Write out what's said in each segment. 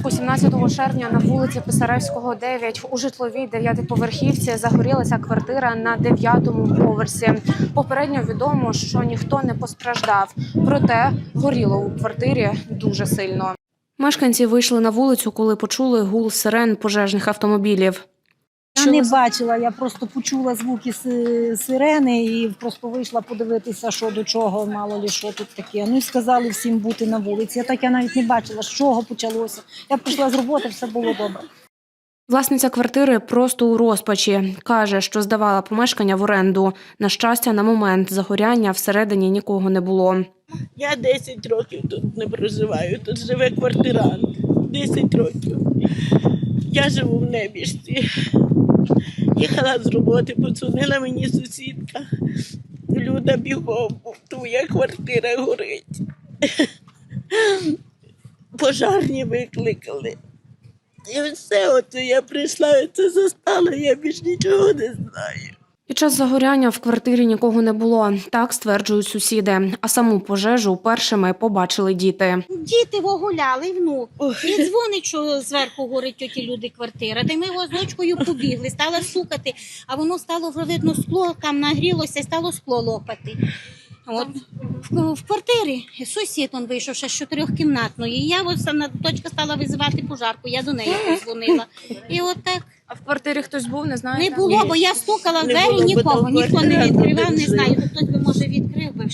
Івано-Франківську 17 червня на вулиці Писаревського, 9 у житловій дев'ятиповерхівці загорілася квартира на дев'ятому поверсі. Попередньо відомо, що ніхто не постраждав, проте горіло у квартирі дуже сильно. Мешканці вийшли на вулицю, коли почули гул сирен пожежних автомобілів. Я не бачила, я просто почула звуки си- сирени і просто вийшла подивитися, що до чого, мало ли що тут таке. Ну і сказали всім бути на вулиці. Я так я навіть не бачила, з чого почалося. Я прийшла з роботи, все було добре. Власниця квартири просто у розпачі каже, що здавала помешкання в оренду. На щастя, на момент загоряння всередині нікого не було. Я 10 років тут не проживаю, тут живе квартирант. 10 років. Я живу в небіжці. Їхала з роботи, подзвонила мені сусідка. Люда бігом, твоя квартира горить. Пожарні викликали. І все, от я прийшла і це застала, я більш нічого не знаю. Під час загоряння в квартирі нікого не було. Так стверджують сусіди. А саму пожежу першими побачили діти. Діти вогуляли, внук. І дзвонить, що зверху горить тьоті люди квартира. Та й ми його з дочкою побігли, стала сукати, а воно стало вже видно скло, там нагрілося стало скло лопати. От в, в квартирі сусід он вийшов ще з чотирьохкімнатної. І я ось на дочка стала визивати пожарку. Я до неї позвонила. І от так А в квартирі хтось був, не не було, бо я стукала в Не двері, було, бо нікого, там ніхто не квартира відкривав, не знаю. Хтось би може відкрив би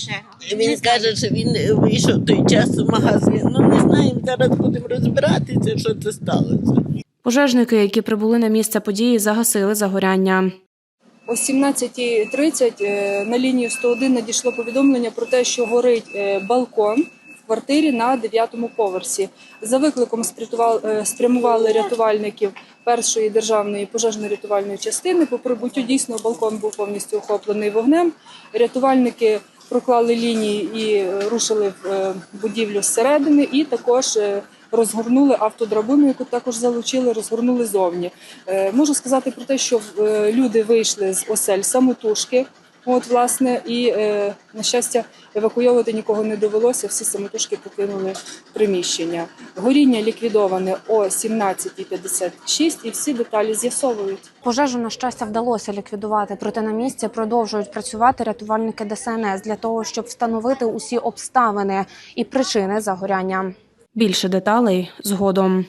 Не Він знаю. каже, що він вийшов той час в магазин. Ну не знаємо, зараз будемо розбиратися, що це сталося. Пожежники, які прибули на місце події, загасили загоряння. О 17.30 е, на лінію 101 надійшло повідомлення про те, що горить е, балкон в квартирі на 9-му поверсі. За викликом е, спрямували рятувальників першої державної пожежно-рятувальної частини. По прибуттю дійсно балкон був повністю охоплений вогнем. Рятувальники проклали лінії і рушили в будівлю зсередини, і також розгорнули автодрабину, яку також залучили, розгорнули зовні. Е, Можу сказати про те, що е, люди вийшли з осель самотужки. От, власне, і е, на щастя, евакуйовувати нікого не довелося. Всі самотужки покинули приміщення. Горіння ліквідоване о 17.56 і всі деталі з'ясовують. Пожежу на щастя вдалося ліквідувати, проте на місці продовжують працювати рятувальники ДСНС для того, щоб встановити усі обставини і причини загоряння. Більше деталей згодом.